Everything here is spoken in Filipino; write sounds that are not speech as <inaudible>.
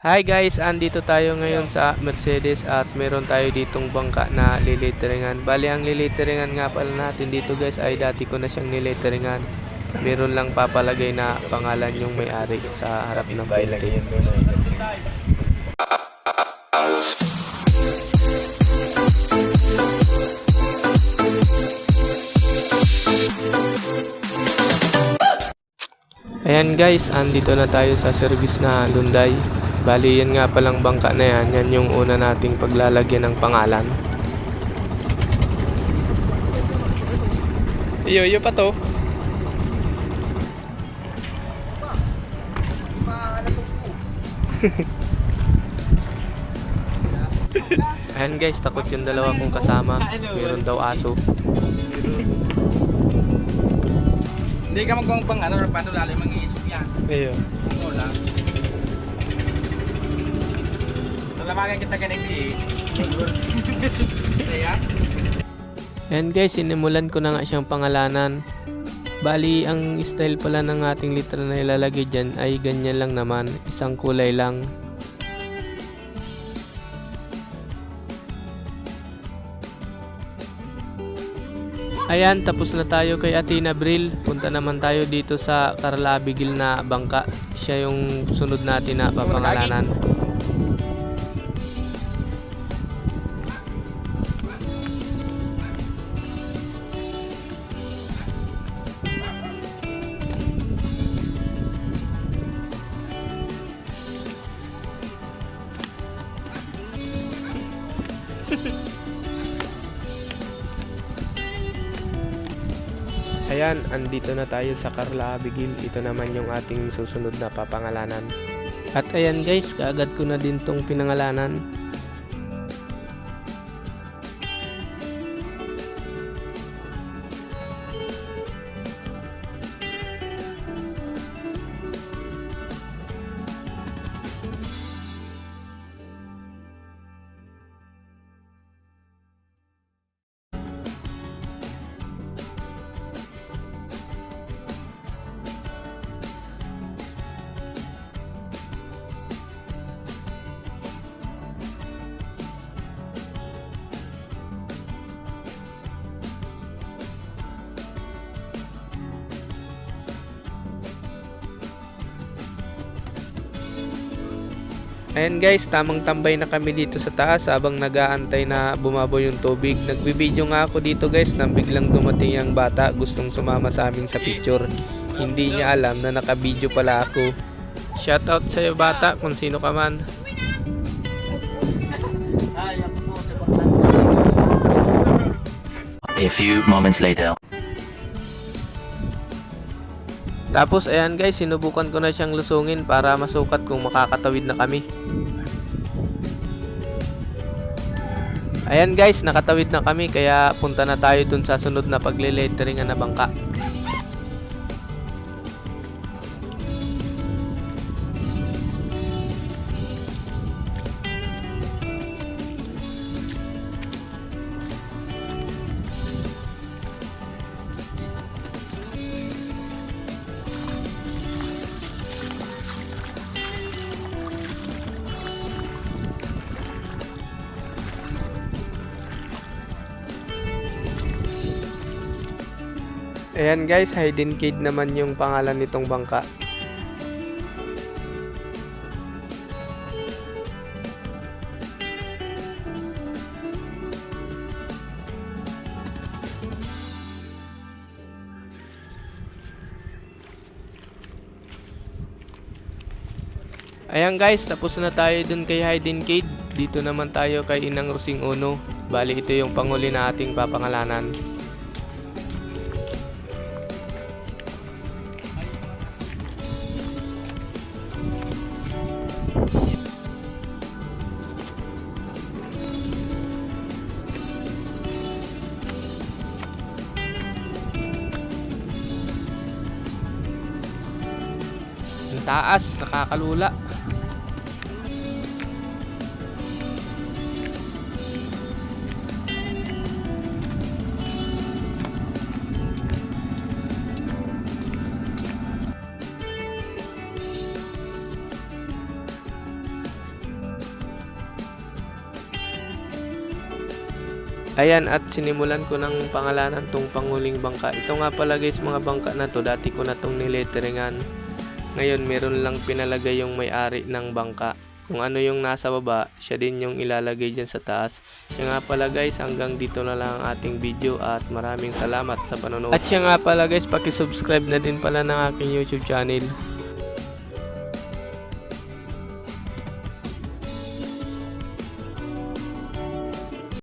Hi guys, andito tayo ngayon sa Mercedes at meron tayo ditong bangka na liliteringan. Bali ang liliteringan nga pala natin dito guys ay dati ko na siyang niliteringan. Meron lang papalagay na pangalan yung may-ari sa harap ng painting. Ayan guys, andito na tayo sa service na Lunday. Bali yan nga palang bangka na yan, yan yung una nating paglalagyan ng pangalan. Iyo, iyo pa to. <laughs> Ayan guys, takot yung dalawa kong kasama. Meron daw aso. Hindi ka magkong pang ano, paano lalo yung mag-iisip yan. Iyo. Talamagan kita ka ng di. Kaya? Ayan guys, sinimulan ko na nga siyang pangalanan. Bali, ang style pala ng ating litra na ilalagay dyan ay ganyan lang naman. Isang kulay lang. Ayan, tapos na tayo kay Athena Brill. Punta naman tayo dito sa Carla Abigail na bangka. Siya yung sunod natin na papangalanan. Ayan, andito na tayo sa Carla Abigail. Ito naman yung ating susunod na papangalanan. At ayan guys, kaagad ko na din tong pinangalanan. Ayan guys, tamang tambay na kami dito sa taas habang nag-aantay na bumabaw yung tubig. Nagbibideo nga ako dito guys nang biglang dumating yung bata gustong sumama sa amin sa picture. Hindi niya alam na nakabideo pala ako. Shoutout sa iyo bata kung sino ka man. A few moments later. Tapos ayan guys, sinubukan ko na siyang lusungin para masukat kung makakatawid na kami. Ayan guys, nakatawid na kami kaya punta na tayo dun sa sunod na paglileteringan na bangka. Ayan guys, Hidden Cade naman yung pangalan nitong bangka. Ayan guys, tapos na tayo dun kay Hidden Cade. Dito naman tayo kay Inang Rusing Uno. Bali ito yung panguli na ating papangalanan. taas, nakakalula. Ayan at sinimulan ko ng pangalanan tong panguling bangka. Ito nga pala guys mga bangka na to. Dati ko na tong niletteringan. Ngayon meron lang pinalagay yung may-ari ng bangka. Kung ano yung nasa baba, siya din yung ilalagay dyan sa taas. Kaya nga pala guys, hanggang dito na lang ang ating video at maraming salamat sa panonood. At siya nga pala guys, pakisubscribe na din pala ng aking YouTube channel.